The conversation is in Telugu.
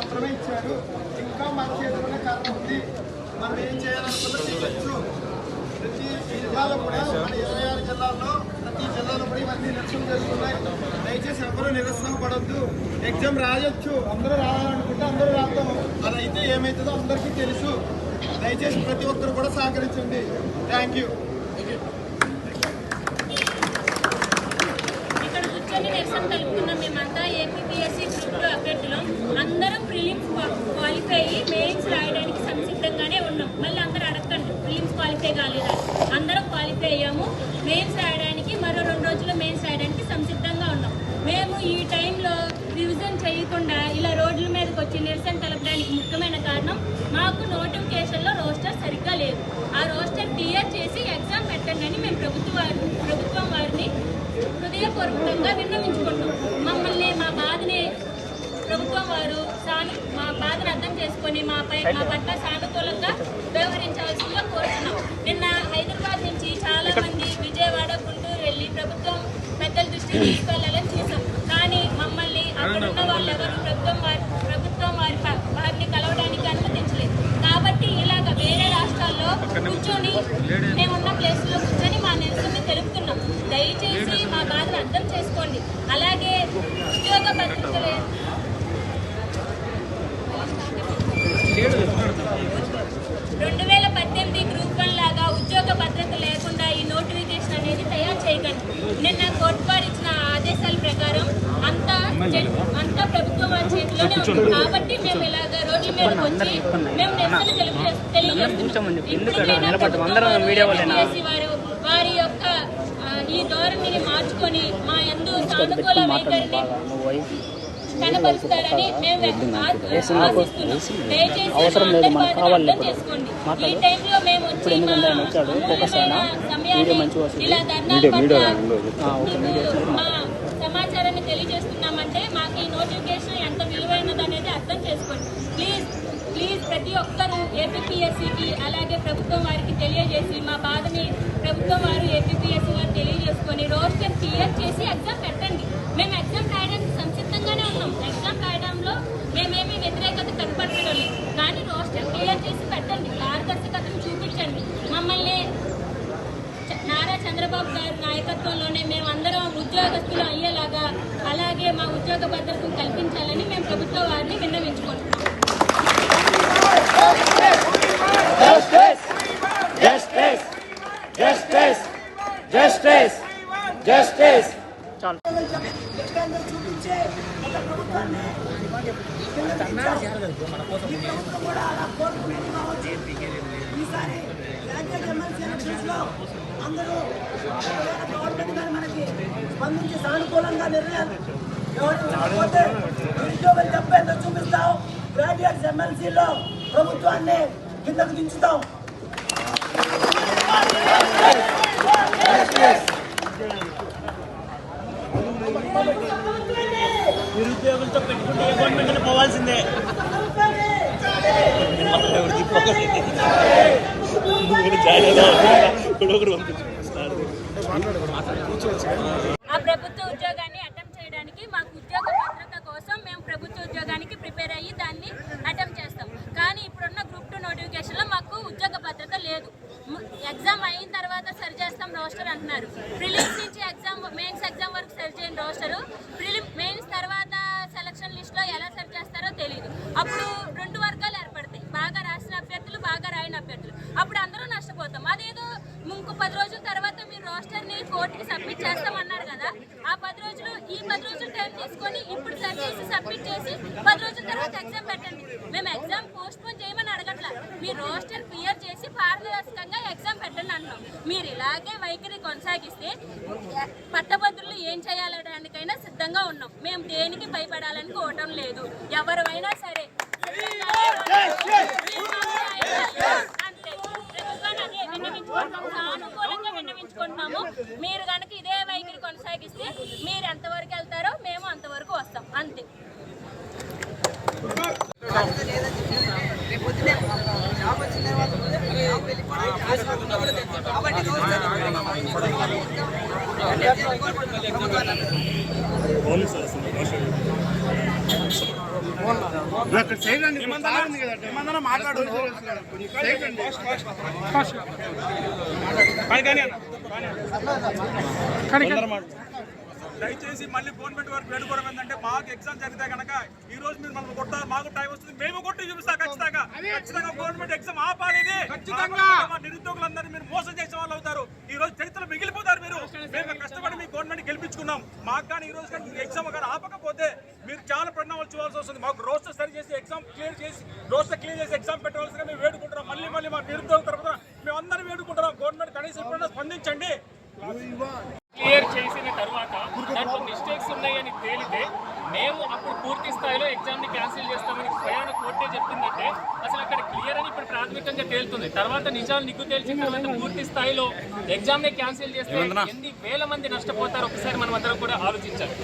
మాత్రమే ఇచ్చారు. ఇంకా మన చేతిలోనే కారణం ఉంది మనం ఏం చేయాలనుకున్నా చేయొచ్చు. ప్రతి జిల్లాలో కూడా మన ఇరవై ఆరు జిల్లాల్లో ప్రతి జిల్లాలో కూడా ఇవన్నీ నిరసన జరుగుతున్నాయి దయచేసి ఎవరు నిరసనపడొద్దు ఎగ్జామ్ రాయొచ్చు. అందరూ రాయాలనుకుంటే అందరూ రాద్దాం అదైతే ఏమవుతుందో అందరికీ తెలుసు. దయచేసి ప్రతి ఒక్కరు కూడా సహకరించండి. థ్యాంక్ యూ ఇక్కడ కూర్చొని నిరసన తెలుపుకున్నాం మేమంతా ఏపీఎస్సీ గ్రూప్ అభ్యర్థులం అందరం ప్రిలిమ్స్ క్వాలిఫై అయ్యి మెయిన్స్ రాయడానికి సంసిద్ధంగానే ఉన్నాం మళ్ళీ అందరూ అడగండి ప్రిలిమ్స్ క్వాలిఫై కాలేదా క్వాలిఫై అయ్యాము మెయిన్స్ రాయడానికి మరో రెండు రోజుల్లో మెయిన్స్ రాయడానికి సంసిద్ధంగా ఉన్నాం. మేము ఈ టైంలో రివిజన్ చేయకుండా ఇలా రోడ్ల మీదకి వచ్చి నిరసన తెలపడానికి ముఖ్యమైన కారణం మాకు నోటిఫికేషన్లో రోస్టర్ సరిగ్గా లేదు. ఆ రోస్టర్ క్లియర్ చేసి ఎగ్జామ్ పెట్టండి అని మేము ప్రభుత్వ ప్రభుత్వం వారిని హృదయపూర్వకంగా విన్నవించుకుంటాం మమ్మల్ని మా బాధని ప్రభుత్వం వారు సాను మా బాధను అర్థం చేసుకొని మాపై మా పట్ల సానుకూలంగా వ్యవహరించవలసిందిగా కోరుతున్నాం నిన్న హైదరాబాద్ నుంచి చాలా మంది విజయవాడ గుంటూరు వెళ్ళి ప్రభుత్వం పెద్దల దృష్టికి కానీ మమ్మల్ని అక్కడ ఉన్న వాళ్ళు ఎవరు ప్రభుత్వం వారి ప్రభుత్వం వారి ప- వారిని కలవడానికి అనుమతించలేదు కాబట్టి ఇలాగ వేరే రాష్ట్రాల్లో కూర్చొని మేమున్న ప్లేస్లో కూర్చొని మా నిరసన తెలుపుతున్నాం దయచేసి మా బాధను అర్థం చేసుకోండి అలాగే ఉద్యోగ భద్రతలే రెండు వేల పద్దెనిమిది గ్రూప్ వన్ లాగా ఉద్యోగ భద్రత లేకుండా ఈ నోటిఫికేషన్ అనేది తయారు చేయకండి నిన్న కోర్టు వారు ఇచ్చిన ఆదేశాల ప్రకారం అంతా ప్రభుత్వం వారి చేతిలోనే ఉంది. కాబట్టి మేము ఇలాగ రోడ్ల మీదకి వచ్చి మేము నిరసన తెలియజే- తెలియజేస్తున్నాం. ఇప్పటికైనా ప్రభుత్వం వారు, యొక్క ఈ ధోరణిని మార్చుకొని మా యందు సానుకూల వైఖరిని కనపరుస్తారని మేము ఆ- ఆశిస్తున్నాం. దయచేసి అవసరం లేదు, మనకు కావాలి. చేసుకోండి. ఈ. టైంలో మేము వచ్చి మా. అమూల్యమైన సమయాన్ని. ఇలా ధర్నాల ప్రతి ఒక్కరూ ఏపీఎస్సికి అలాగే ప్రభుత్వం వారికి తెలియజేసి మా బాధని ప్రభుత్వం వారు ఏపీఎస్సి వారు తెలియజేసుకొని రోస్టర్ క్లియర్ చేసి ఎగ్జామ్ పెట్టండి. మేము ఎగ్జామ్ రాయడానికి సంసిద్ధంగానే ఉన్నాం. ఎగ్జామ్ రాయడంలో మేమేమి వ్యతిరేకత కనపడలేదు కానీ రోస్టర్ క్లియర్ చేసి పెట్టండి. పారదర్శకతను చూపించండి. మమ్మల్ని నారా చంద్రబాబు గారి నాయకత్వంలోనే మేమందరం ఉద్యోగస్తులు అయ్యేలాగా అలాగే మా ఉద్యోగ భద్రతను కల్పించాలని మేము ప్రభుత్వ వారిని విన్నవించాం justice justice justice justice justice చాలు చూపించే ఒక ప్రభుత్వాన్ని కూడా అలా కోరుకుంటుంది కావచ్చు. ఈసారి ఎమ్మెల్సీ అందరూ ఒకవేళ గవర్నమెంట్ గారు మనకి స్పందించి సానుకూలంగా నిర్ణయాలు వివరించకపోతే నిరుద్యోగులు తప్పేందో చూపిస్తాం గ్రాడ్యుయేట్స్ ఎమ్మెల్సీలో ప్రభుత్వాన్ని కిందకు దించుతాం. నిరుద్యోగులతో పెట్టుకుంటే ఏ గవర్నమెంట్ పోవాల్సిందే. ఆ ప్రభుత్వ ఉద్యోగాన్ని అటెంప్ట్ చేయడానికి మాకు ఉద్యోగ భద్రత కోసం మేము ప్రభుత్వ ఉద్యోగానికి ప్రిపేర్ అయ్యి దాన్ని అటెంప్ట్ చేస్తాం కానీ ఇప్పుడున్న గ్రూప్ టూ నోటిఫికేషన్లో మాకు ఉద్యోగ భద్రత లేదు ము- ఎగ్జామ్ అయిన తర్వాత సరి చేస్తాం రోస్టర్ అంటున్నారు ప్రిలిమ్స్ నుంచి ఎగ్జామ్ మెయిన్స్ ఎగ్జామ్ వరకు సరి చేయండి రోస్టర్ ప్రిలిమ్ మెయిన్స్ తర్వాత సెలక్షన్ లిస్ట్లో ఎలా సరి చేస్తారో తెలియదు అప్పుడు రెండు వర్గాలు ఏర్పడతాయి బాగా రాసిన అభ్యర్థులు బాగా రాయని అభ్యర్థులు అప్పుడు అందరూ నష్టపోతాం అదేదో ఇంకో పది రోజుల పోస్టర్ని మీరు కోర్టుకి సబ్మిట్ చేస్తామన్నారు కదా ఆ పది రోజులు ఈ పది రోజులు టైం తీసుకొని ఇప్పుడు సరి చేసి సబ్మిట్ చేసి పది రోజుల తర్వాత ఎగ్జామ్ పెట్టండి. మేము ఎగ్జామ్ పోస్ట్ పోన్ చేయమని అడగట్లా. మీరు రోస్టర్ క్లియర్ చేసి పారదర్శకంగా ఎగ్జామ్ పెట్టండి అంటున్నాం మీరు ఇలాగే వైఖరి కొనసాగిస్తే పట్టభద్రులు ఏం చేయాలడానికైనా సిద్ధంగా ఉన్నాం. మేము దేనికి భయపడాలని కోవటం లేదు. ఎవరైనా సరే అంతే ప్రభుత్వాన్ని అదే విన్నవించుకుంటున్నాం సానుకూలంగా విన్నవించుకుంటున్నాము మీరు కనుక ఇదే వైఖరి కొనసాగిస్తే మీరు ఎంతవరకు వెళ్తారో మేము అంతవరకు వస్తాం. అంతే. దయచేసి మళ్ళీ గవర్నమెంట్ వారికి వేడుకోవడం ఏంటంటే మాకు ఎగ్జామ్ జరిగితే కనుక ఈ రోజు మీరు మనం కొట్టారు మాకు టైం వస్తుంది మేము కొట్టి చూపిస్తాం ఖచ్చితంగా. ఖచ్చితంగా గవర్నమెంట్ ఎగ్జామ్ ఆపాలి ఇది. ఖచ్చితంగా. మా నిరుద్యోగులందరినీ మీరు మోసం చేసే వాళ్ళు అవుతారు. ఈ రోజు చరిత్రలో మిగిలిపోతారు మీరు. మేము కష్టపడి మీ గవర్నమెంట్ గెలిపించుకున్నాం. మాకు కానీ ఈ రోజు కానీ ఎగ్జామ్ కానీ ఆపకపోతే మీరు చాలా పరిణామాలు చూడాల్సి వస్తుంది. మాకు రోస్టర్ సరి చేసి ఎగ్జామ్ క్లియర్ చేసి రోస్టర్ క్లియర్ చేసి ఎగ్జామ్ పెట్టవలసిగా మేము వేడుకుంటున్నాం. మళ్ళీ మళ్ళీ మా నిరుద్యోగుల తరఫున మేము అందరం వేడుకుంటున్నాం. గవర్నమెంట్ కనీసం ఎప్పుడైనా స్పందించండి. క్లియర్ చేసిన తర్వాత దాంట్లో మిస్టేక్స్ ఉన్నాయని తేలితే మేము అప్పుడు పూర్తి స్థాయిలో ఎగ్జామ్ని క్యాన్సిల్ చేస్తామని స్వయాన కోర్టే చెప్పిందంటే అసలు అక్కడ క్లియర్ అని ఇప్పుడు ప్రాథమికంగా తేలుతుంది. తర్వాత నిజాలు నిగ్గు తేల్చిన తర్వాత పూర్తి స్థాయిలో ఎగ్జామ్ని క్యాన్సిల్ చేస్తే ఎన్ని వేల మంది నష్టపోతారో ఒకసారి మనం అందరం కూడా ఆలోచించాలి.